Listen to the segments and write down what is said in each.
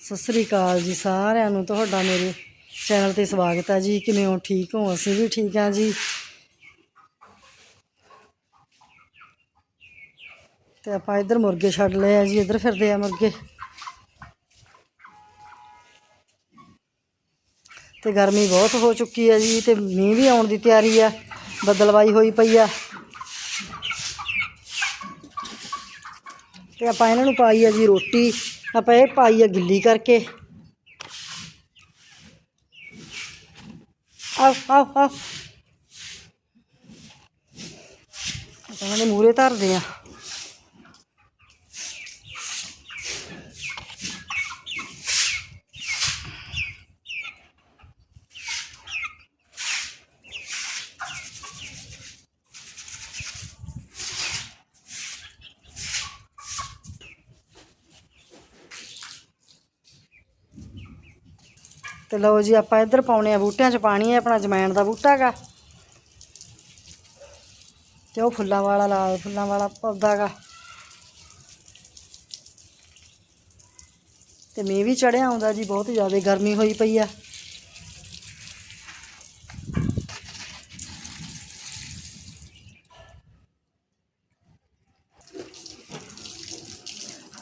ਸਤਿ ਸ੍ਰੀ ਅਕਾਲ ਜੀ ਸਾਰਿਆਂ ਨੂੰ। ਤੁਹਾਡਾ ਮੇਰੇ ਚੈਨਲ ਤੇ ਸਵਾਗਤ ਹੈ ਜੀ। ਕਿਵੇਂ ਹੋ? ਠੀਕ ਹੋ? ਅਸੀਂ ਵੀ ਠੀਕ ਹਾਂ ਜੀ। ਤੇ ਆਪਾਂ ਇੱਧਰ ਮੁਰਗੇ ਛੱਡ ਲਏ ਆ ਜੀ। ਇੱਧਰ ਫਿਰਦੇ ਆ ਮੁਰਗੇ। ਤੇ ਗਰਮੀ ਬਹੁਤ ਹੋ ਚੁੱਕੀ ਹੈ ਜੀ। ਤੇ ਮੀਂਹ ਵੀ ਆਉਣ ਦੀ ਤਿਆਰੀ ਆ। ਬਦਲਵਾਈ ਹੋਈ ਪਈ ਆ। ਤੇ ਆਪਾਂ ਇਹਨਾਂ ਨੂੰ ਪਾਈ ਆ ਜੀ ਰੋਟੀ। ਆਪਾਂ ਇਹ ਪਾਈ ਆ ਗਿੱਲੀ ਕਰਕੇ। ਆਓ ਆਓ ਆਓ। ਆਪਾਂ ਇਹਨਾਂ ਦੇ ਮੂਰੇ ਧਰਦੇ ਆ ਤੇ ਲਓ ਜੀ, ਆਪਾਂ ਇੱਧਰ ਪਾਉਣੇ ਆ ਬੂਟਿਆਂ 'ਚ ਪਾਣੀ ਹੈ ਆਪਣਾ ਜਮੈਣ ਦਾ ਬੂਟਾ ਗਾ ਤੇ ਉਹ ਫੁੱਲਾਂ ਵਾਲਾ ਲਾਲ, ਫੁੱਲਾਂ ਵਾਲਾ ਪੌਦਾ ਗਾ ਤੇ ਮੀਂਹ ਵੀ ਚੜਿਆ ਆਉਂਦਾ ਜੀ, ਬਹੁਤ ਜ਼ਿਆਦਾ ਗਰਮੀ ਹੋਈ ਪਈ ਆ।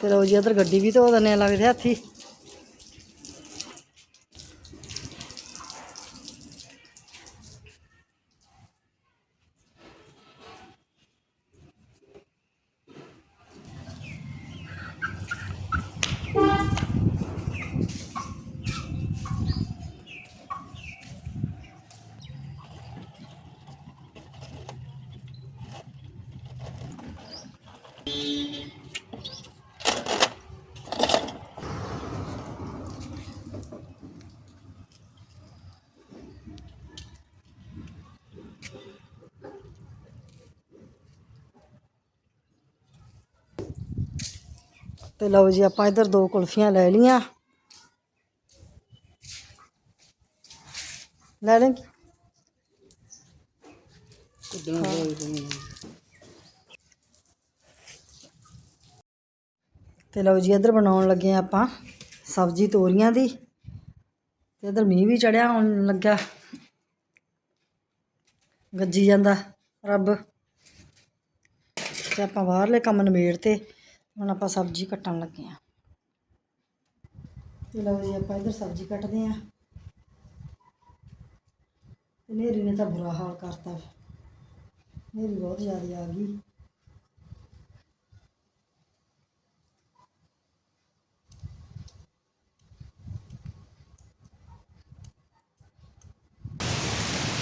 ਤੇ ਲਓ ਜੀ, ਇੱਧਰ ਗੱਡੀ ਵੀ ਧੋ ਦਿੰਦੇ ਆ, ਲੱਗਦੇ ਹੱਥੀ। ਤੇ ਲਓ ਜੀ, ਆਪਾਂ ਇੱਧਰ ਦੋ ਕੁਲਫੀਆਂ ਲੈ ਲੀਆਂ ਲੈ ਲੈ ਤੇ ਲਓ ਜੀ, ਇੱਧਰ ਬਣਾਉਣ ਲੱਗੇ ਆਪਾਂ ਸਬਜ਼ੀ ਤੋਰੀਆਂ ਦੀ। ਤੇ ਇੱਧਰ ਮੀਂਹ ਵੀ ਚੜਿਆ ਹੋਣ ਲੱਗਾ ਗੱਜੀ ਜਾਂਦਾ ਰੱਬ। ਤੇ ਆਪਾਂ ਬਾਹਰਲੇ ਕੰਮ ਨਿਬੇੜ ਤੇ ਹੁਣ ਆਪਾਂ ਸਬਜ਼ੀ ਕੱਟਣ ਲੱਗੇ ਆ ਤੇ ਲਓ ਜੀ, ਆਪਾਂ ਇੱਧਰ ਸਬਜ਼ੀ ਕੱਟਦੇ ਆ ਤੇ ਨੇਰੀ ਨੇ ਤਾਂ ਬੁਰਾ ਹਾਲ ਕਰਤਾ। ਨੇਰੀ ਬਹੁਤ ਜ਼ਿਆਦਾ ਆ ਗਈ।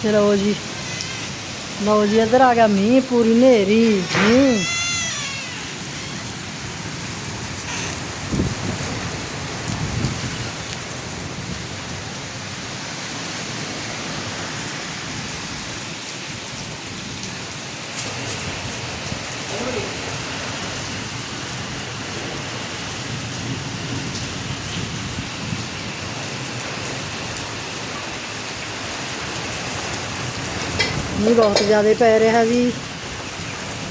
ਤੇ ਜੀ, ਲਓ ਜੀ, ਇੱਧਰ ਆ ਗਿਆ ਮੀਂਹ, ਪੂਰੀ ਨੇਰੀ। ਮੀਂਹ ਮੀਂਹ ਬਹੁਤ ਜ਼ਿਆਦਾ ਪੈ ਰਿਹਾ ਜੀ।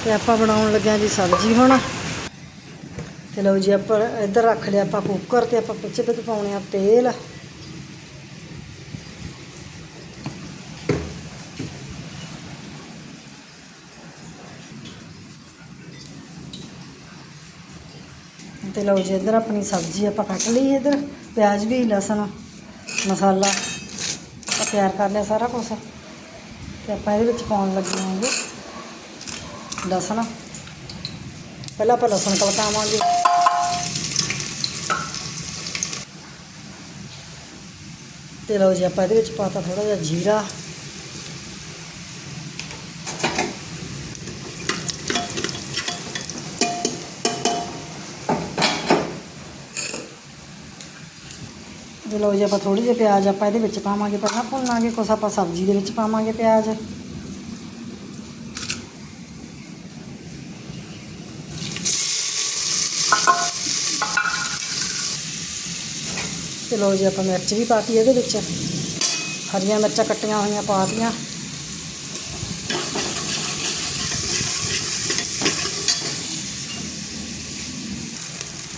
ਤੇ ਆਪਾਂ ਬਣਾਉਣ ਲੱਗਿਆ ਜੀ ਸਬਜ਼ੀ ਹੁਣ। ਤੇ ਲਓ ਜੀ, ਆਪਾਂ ਇੱਧਰ ਰੱਖ ਲਿਆ ਆਪਾਂ ਕੁੱਕਰ ਤੇ ਆਪਾਂ ਪਿੱਛੇ ਤੇ ਪਾਉਣੇ ਆ ਤੇਲ। ਤੇ ਲਓ ਜੀ, ਇੱਧਰ ਆਪਣੀ ਸਬਜ਼ੀ ਆਪਾਂ ਕੱਟ ਲਈ ਇੱਧਰ। ਪਿਆਜ਼ ਵੀ, ਲਸਣ, ਮਸਾਲਾ। ਤਿਆਰ ਕਰ ਲਿਆ ਸਾਰਾ ਕੁਝ ਤੇ ਆਪਾਂ ਇਹਦੇ ਵਿੱਚ ਪਾਉਣ ਲੱਗੇ ਹਾਂਗੇ ਲਸਣ। ਪਹਿਲਾਂ ਆਪਾਂ ਲਸਣ ਕਲਕਾਵਾਂਗੇ ਤੇ ਲਓ ਜੀ, ਆਪਾਂ ਇਹਦੇ ਵਿੱਚ ਪਾਤਾ ਥੋੜਾ ਜਿਹਾ ਜੀਰਾ। ਤੇ ਲਓ ਜੀ ਆਪਾਂ ਥੋੜੀ ਜਿਹੀ ਪਿਆਜ਼ ਆਪਾਂ ਇਹਦੇ ਵਿੱਚ ਪਾਵਾਂਗੇ। ਪਹਿਲਾਂ ਭੁੰਨਾਂਗੇ, ਕੁਛ ਆਪਾਂ ਸਬਜ਼ੀ ਦੇ ਵਿੱਚ ਪਾਵਾਂਗੇ ਪਿਆਜ਼। ਤੇ ਲਓ ਜੀ ਆਪਾਂ ਮਿਰਚ ਵੀ ਪਾਤੀ ਇਹਦੇ ਵਿੱਚ। ਹਰੀਆਂ ਮਿਰਚਾਂ ਕੱਟੀਆਂ ਹੋਈਆਂ ਪਾਤੀਆਂ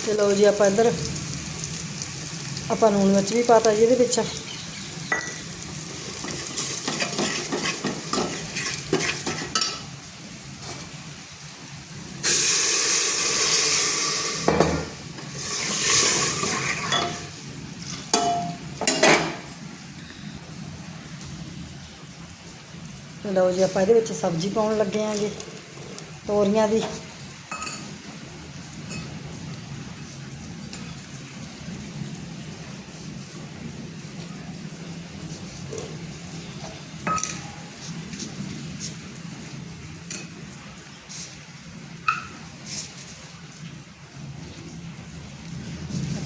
ਤੇ ਲਓ ਜੀ ਆਪਾਂ ਇੱਧਰ ਆਪਾਂ ਲੂਣ ਮਿਰਚ ਵੀ ਪਾਤਾ ਜੀ ਇਹਦੇ ਵਿੱਚ। ਲਓ ਜੀ ਆਪਾਂ ਇਹਦੇ ਵਿੱਚ ਸਬਜ਼ੀ ਪਾਉਣ ਲੱਗੇ ਆਂਗੇ, ਤੋਰੀਆਂ ਦੀ।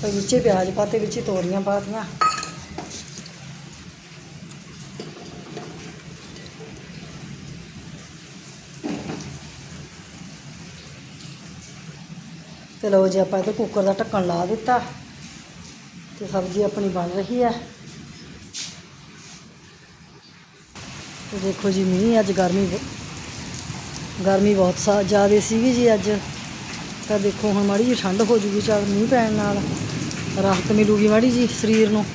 ਆਪਾਂ ਵਿੱਚੇ ਪਿਆਜ਼ ਪਾਤੇ ਵਿੱਚ ਹੀ ਤੋਰੀਆਂ ਪਾਤੀਆਂ। ਤੇ ਲਓ ਜੀ ਆਪਾਂ ਇਹਦੇ ਕੁੱਕਰ ਦਾ ਢੱਕਣ ਲਾ ਦਿੱਤਾ। ਤੇ ਸਬਜ਼ੀ ਆਪਣੀ ਬਣ ਰਹੀ ਹੈ। ਤੇ ਦੇਖੋ ਜੀ, ਮੀਂਹ ਅੱਜ ਗਰਮੀ ਬ- ਗਰਮੀ ਬਹੁਤ ਸਾ ਜ਼ਿਆਦਾ ਸੀਗੀ ਜੀ ਅੱਜ। ਤਾਂ ਦੇਖੋ ਹੁਣ ਮਾੜੀ ਜੀ ਠੰਡ ਹੋ ਜੂਗੀ, ਚੱਲ ਮੀਂਹ ਪੈਣ ਨਾਲ। ਰਾਹਤ ਮਿਲੂਗੀ ਮਾੜੀ ਜੀ ਸਰੀਰ ਨੂੰ।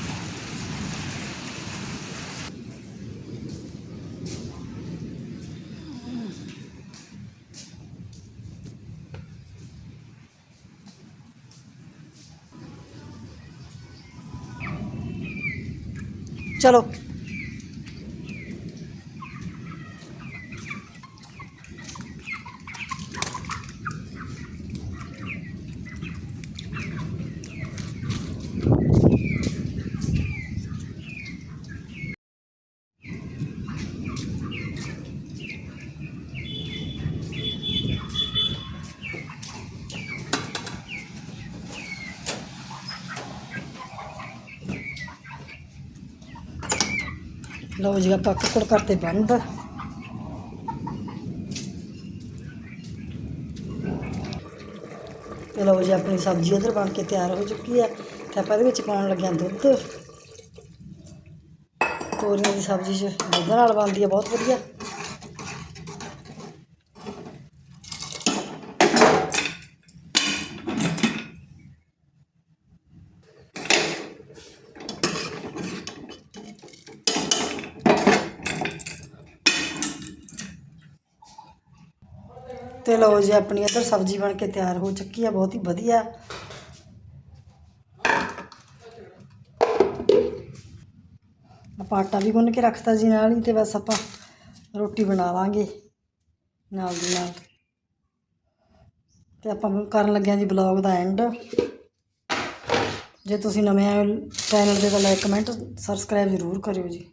ਚਲੋ। ਲਓ ਜੀ, ਆਪਾਂ ਕੁੱਕੜ ਕਰਤੇ ਬੰਦ। ਤੇ ਲਓ ਜੀ, ਆਪਣੀ ਸਬਜ਼ੀ ਉਧਰ ਬਣ ਕੇ ਤਿਆਰ ਹੋ ਚੁੱਕੀ ਹੈ ਤੇ ਆਪਾਂ ਇਹਦੇ ਵਿੱਚ ਪਾਉਣ ਲੱਗਿਆ ਦੁੱਧ। ਤੋਰੀਆਂ ਦੀ ਸਬਜ਼ੀ 'ਚ ਦੁੱਧ ਨਾਲ ਬਣਦੀ ਹੈ ਬਹੁਤ ਵਧੀਆ। ਤੇ ਲਓ ਜੀ, ਆਪਣੀ ਇੱਧਰ ਸਬਜ਼ੀ ਬਣ ਕੇ ਤਿਆਰ ਹੋ ਚੁੱਕੀ ਆ, ਬਹੁਤ ਹੀ ਵਧੀਆ। ਆਪਾਂ ਆਟਾ ਵੀ ਗੁੰਨ ਕੇ ਰੱਖਤਾ ਜੀ ਨਾਲ ਹੀ ਤੇ ਬਸ ਆਪਾਂ ਰੋਟੀ ਬਣਾ ਲਾਂਗੇ ਨਾਲ ਦੀ ਨਾਲ। ਤੇ ਆਪਾਂ ਕਰਨ ਲੱਗਿਆ ਜੀ ਬਲੌਗ ਦਾ ਐਂਡ ਜੇ ਤੁਸੀਂ ਨਵੇਂ ਆਏ ਚੈਨਲ ਤੇ ਤਾਂ ਲਾਈਕ ਕਮੈਂਟ ਸਬਸਕ੍ਰਾਈਬ ਜ਼ਰੂਰ ਕਰਿਓ ਜੀ।